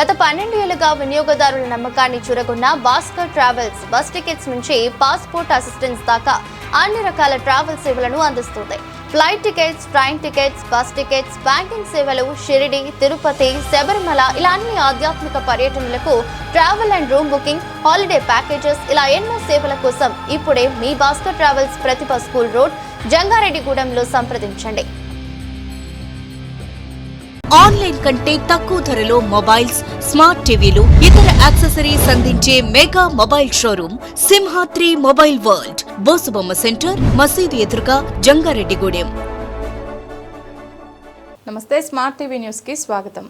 గత పన్నెండు ఏళ్ళుగా వినియోగదారుల నమ్మకాన్ని చూరగొన్న భాస్కర్ ట్రావెల్స్ బస్ టికెట్స్ నుంచి పాస్పోర్ట్ అసిస్టెన్స్ దాకా అన్ని రకాల ట్రావెల్ సేవలను అందిస్తుంది. Flight tickets train tickets bus tickets banking సేవలు షిరిడి తిరుపతి శబరిమల ఇలా అన్ని ఆధ్యాత్మిక పర్యటనలకు travel and room booking holiday packages ఇలా ఎన్నో సేవల కోసం ఇప్పుడే మీ Bhaskar travels Pratibha school road జంగారెడ్డిగూడెంలో సంప్రదించండి. ఆన్లైన్ కంటే తక్కువ ధరలో మొబైల్స్ స్మార్ట్ టీవీలు ఇతర యాక్సెసరీస్ అందించే mega mobile showroom Simhadri mobile world Bosubomma centre మసీదు ఎదురుగా జంగారెడ్డిగూడెం. నమస్తే స్మార్ట్ టీవీ న్యూస్కి స్వాగతం.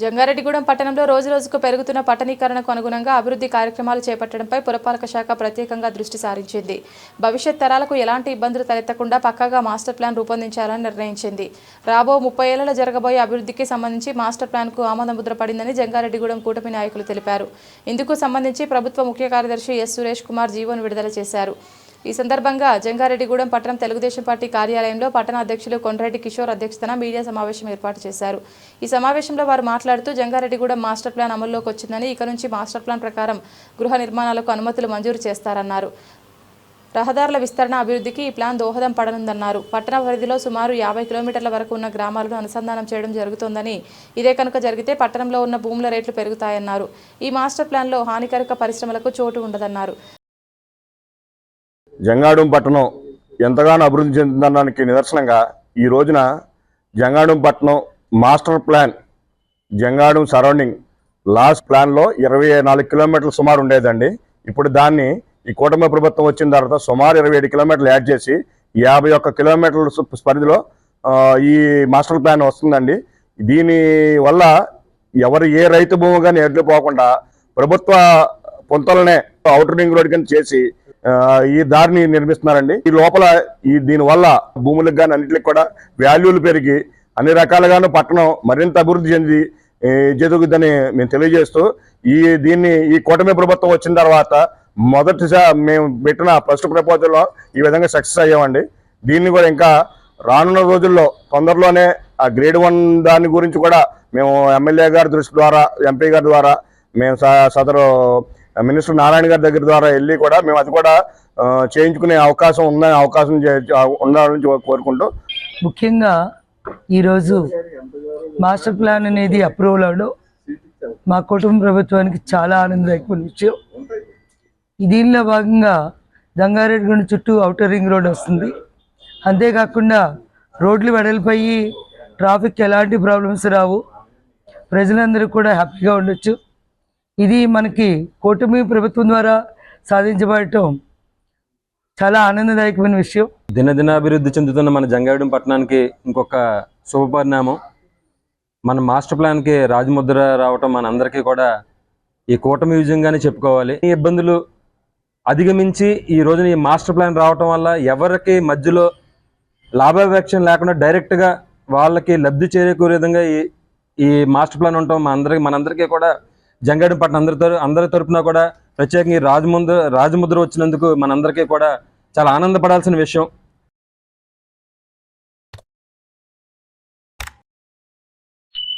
జంగారెడ్డిగూడెం పట్టణంలో రోజు రోజుకు పెరుగుతున్న పట్టణీకరణకు అనుగుణంగా అభివృద్ధి కార్యక్రమాలు చేపట్టడంపై పురపాలక శాఖ ప్రత్యేకంగా దృష్టి సారించింది. భవిష్యత్ తరాలకు ఎలాంటి ఇబ్బందులు తలెత్తకుండా పక్కాగా మాస్టర్ ప్లాన్ రూపొందించాలని నిర్ణయించింది. రాబో ముప్పై ఏళ్ళలో జరగబోయే అభివృద్ధికి సంబంధించి మాస్టర్ ప్లాన్కు ఆమోదముద్ర పడిందని జంగారెడ్డిగూడెం కూటమి నాయకులు తెలిపారు. ఇందుకు సంబంధించి ప్రభుత్వ ముఖ్య కార్యదర్శి ఎస్ సురేష్ కుమార్ జీవోను విడుదల చేశారు. ఈ సందర్భంగా జంగారెడ్డిగూడెం పట్టణం తెలుగుదేశం పార్టీ కార్యాలయంలో పట్టణ అధ్యక్షులు కొండ్రెడ్డి కిషోర్ అధ్యక్షతన మీడియా సమావేశం ఏర్పాటు చేశారు. ఈ సమావేశంలో వారు మాట్లాడుతూ జంగారెడ్డిగూడెం మాస్టర్ ప్లాన్ అమల్లోకి వచ్చిందని ఇక నుంచి మాస్టర్ ప్లాన్ ప్రకారం గృహ నిర్మాణాలకు అనుమతులు మంజూరు చేస్తారన్నారు. రహదారుల విస్తరణ అభివృద్ధికి ఈ ప్లాన్ దోహదం పడనుందన్నారు. పట్టణ పరిధిలో సుమారు యాభై కిలోమీటర్ల వరకు ఉన్న గ్రామాలను అనుసంధానం చేయడం జరుగుతోందని ఇదే కనుక జరిగితే పట్టణంలో ఉన్న భూముల రేట్లు పెరుగుతాయన్నారు. ఈ మాస్టర్ ప్లాన్లో హానికరక పరిశ్రమలకు చోటు ఉండదన్నారు. జంగాడం పట్టణం ఎంతగానో అభివృద్ధి చెందుతుందనడానికి నిదర్శనంగా ఈ రోజున జంగాడం పట్టణం మాస్టర్ ప్లాన్ జంగాడం సరౌండింగ్ లాస్ట్ ప్లాన్లో ఇరవై నాలుగు కిలోమీటర్లు సుమారు ఉండేదండి. ఇప్పుడు దాన్ని ఈ కూటమి ప్రభుత్వం వచ్చిన తర్వాత సుమారు ఇరవై ఏడు కిలోమీటర్లు యాడ్ చేసి యాభై ఒక్క కిలోమీటర్ల పరిధిలో ఈ మాస్టర్ ప్లాన్ వస్తుందండి. దీని వల్ల ఎవరు ఏ రైతు భూమి కానీ ఎడ్లు పోకుండా ప్రభుత్వ పొంతలనే అవుటర్ రింగ్ రోడ్ కింద చేసి ఈ దారిని నిర్మిస్తున్నారండి. ఈ లోపల ఈ దీని వల్ల భూములకు కానీ అన్నింటికి కూడా వాల్యూలు పెరిగి అన్ని రకాలుగాను పట్టణం మరింత అభివృద్ధి చెంది జరుగుద్దని జరుగుతుందని మేము తెలియజేస్తూ ఈ దీన్ని ఈ కూటమి ప్రభుత్వం వచ్చిన తర్వాత మొదటిసారి మేము పెట్టిన ఫస్ట్ ప్రపోజల్లో ఈ విధంగా సక్సెస్ అయ్యామండి. దీన్ని కూడా ఇంకా రానున్న రోజుల్లో తొందరలోనే ఆ గ్రేడ్ వన్ దాని గురించి కూడా మేము ఎమ్మెల్యే గారి దృష్టి ద్వారా ఎంపీ గారి ద్వారా మేము స- సదరు మినిస్టర్ నారాయణ గారి దగ్గర ద్వారా వెళ్ళి కూడా మేము అది కూడా చేయించుకునే అవకాశం ఉందని అవకాశం చే- ఉండాలని కోరుకుంటూ. ముఖ్యంగా ఈరోజు మాస్టర్ ప్లాన్ అనేది అప్రూవల్ అవడం మా కుటుంబ ప్రభుత్వానికి చాలా ఆనందదాయకమైన విషయం. దీనిలో భాగంగా జంగారెడ్డిగూడ చుట్టూ అవుటర్ రింగ్ రోడ్ వస్తుంది. అంతేకాకుండా రోడ్లు వెడల్పోయి ట్రాఫిక్ ఎలాంటి ప్రాబ్లమ్స్ రావు. ప్రజలందరూ కూడా హ్యాపీగా ఉండొచ్చు. ఇది మనకి కూటమి ప్రభుత్వం ద్వారా సాధించబడటం చాలా ఆనందదాయకమైన విషయం. దినదినాభివృద్ధి చెందుతున్న మన జంగారెడ్డి పట్టణానికి ఇంకొక శుభపరిణామం. మన మాస్టర్ ప్లాన్కి రాజముద్ర రావటం మన అందరికీ కూడా ఈ కూటమి విజయంగానే చెప్పుకోవాలి. ఈ ఇబ్బందులు అధిగమించి ఈ రోజున ఈ మాస్టర్ ప్లాన్ రావటం వల్ల ఎవరికి మధ్యలో లాభాపేక్షణ లేకుండా డైరెక్ట్గా వాళ్ళకి లబ్ధి చేరేకూరే విధంగా ఈ ఈ మాస్టర్ ప్లాన్ ఉండటం మన అందరికి మనందరికీ కూడా జంగారెడ్డి పట్టణం అందరి తరఫు అందరి తరపున కూడా ప్రత్యేకంగా ఈ రాజముద్ర రాజముద్ర వచ్చినందుకు మనందరికీ కూడా చాలా ఆనందపడాల్సిన విషయం.